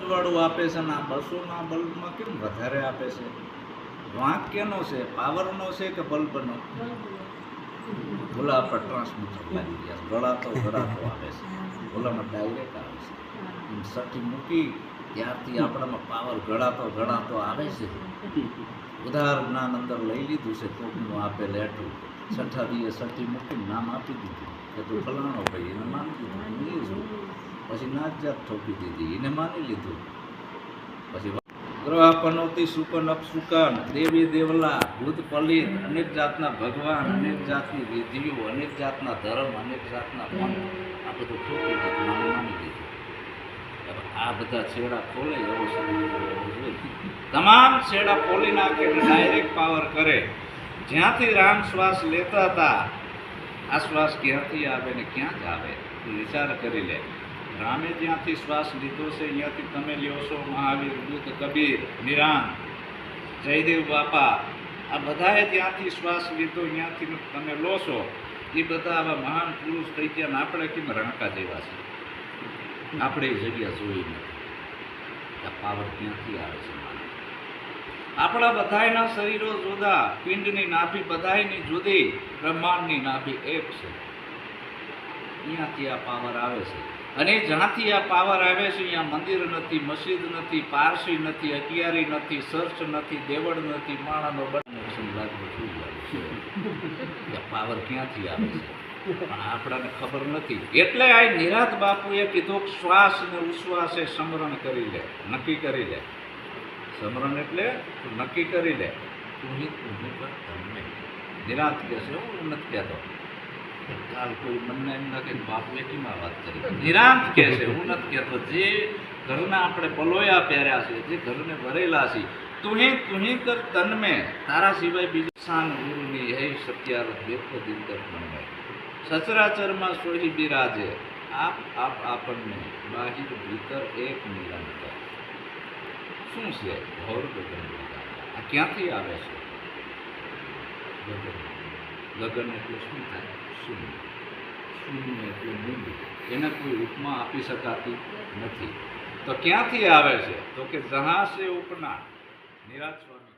વાળું આપે છે ને આ બસોના બલ્બમાં કેમ વધારે આપે છે? વાંક કેનો છે પાવરનો છે કે બલ્બનો? ભોલા પર ટ્રાન્સમીટર લાગી ગયા ગળાતો ગળાતો આવે છે. ભોલામાં ડાયરેક્ટ આવે છે. એમ સટી મૂકી ત્યારથી આપણામાં પાવર ગળાતો ગળાતો આવે છે. ઉધાર જ્ઞાન અંદર લઈ લીધું છે કોકનું આપે લેટું છઠ્ઠા દીએ સટી મૂકીને નામ આપી દીધું. કે તું ફલાણો ભાઈ એને નામ છું પછી નાત જાત ઠોકી દીધી, એને માની લીધું. પછી ગ્રહ પનોતી સુકન અપસુકન દેવી દેવલા ભૂત પલિત, અનેક જાતના ભગવાન, અનેક જાતની વિધિઓ, અનેક જાતના ધર્મ, અનેક જાતના મન, આ બધું ઠોકી દીધું માની લીધું. આ બધા છેડા ખોલે એવો તમામ છેડા ખોલી નાખે ડાયરેક્ટ પાવર કરે. જ્યાંથી રામ શ્વાસ લેતા હતા, આ શ્વાસ ક્યાંથી આવે ને ક્યાં જ આવે? વિચાર કરી લે. રામે જ્યાંથી શ્વાસ લીધો છે, અહીંયાથી તમે લ્યો છો મહાવીર, બુદ્ધ, કબીર, નિરાન, જયદેવ બાપા. આ બધાએ ત્યાંથી શ્વાસ લીધો, અહીંયાથી તમે લો છો. એ બધા આવા મહાન પુરુષ થઈ ગયા આપણે કેમ રણકા જેવા છે? આપણે એ જગ્યા જોઈ નથી. આ પાવર ક્યાંથી આવે છે આપણા બધાયના શરીરો જુદા, પિંડની નાભી બધાયની જુદી, બ્રહ્માંડની નાભી એક છે. અહીંયાથી આ પાવર આવે છે. અને જ્યાંથી આ પાવર આવે છે, અહીંયા મંદિર નથી, મસ્જિદ નથી, પારસી નથી અગિયારી નથી સર્ચ નથી, દેવળ નથી માણાનો જાય આ પાવર ક્યાંથી આવે છે? પણ આપણાને ખબર નથી. એટલે આ નિરાત બાપુએ કીધું શ્વાસ ને ઉશ્વાસ એ સમરણ કરી લે, નક્કી કરી લે. સમરણ એટલે નક્કી કરી લે. તું હિત તમને. નિરાત કહેશે, હું નથી કહેતો. કાલ કોઈ મનને વાત કરી? નિરાંત કહે હું નથી કહેતો, જે ઘરના આપણે પલોયા પહેર્યા છે, જે ઘરને ભરેલા છે તુહી તુહી કર તારા સિવાય બીજું શાન ગુરુની હે સચરાચરમાં સોહી બિરાજે, આપ આપ આપણને, બાહિર ભીતર એક નિરંતર. શું છે? ભૌર ગગન આ ક્યાંથી આવે છે? લગ્ન એટલે શું થાય? શૂન્ય. શૂન્ય એટલે મૂંડ એને કોઈ ઉપમા આપી શકાતી નથી. તો ક્યાંથી આવે છે? તો કે જહાં ઉપના નિરાજ સ્વરૂપ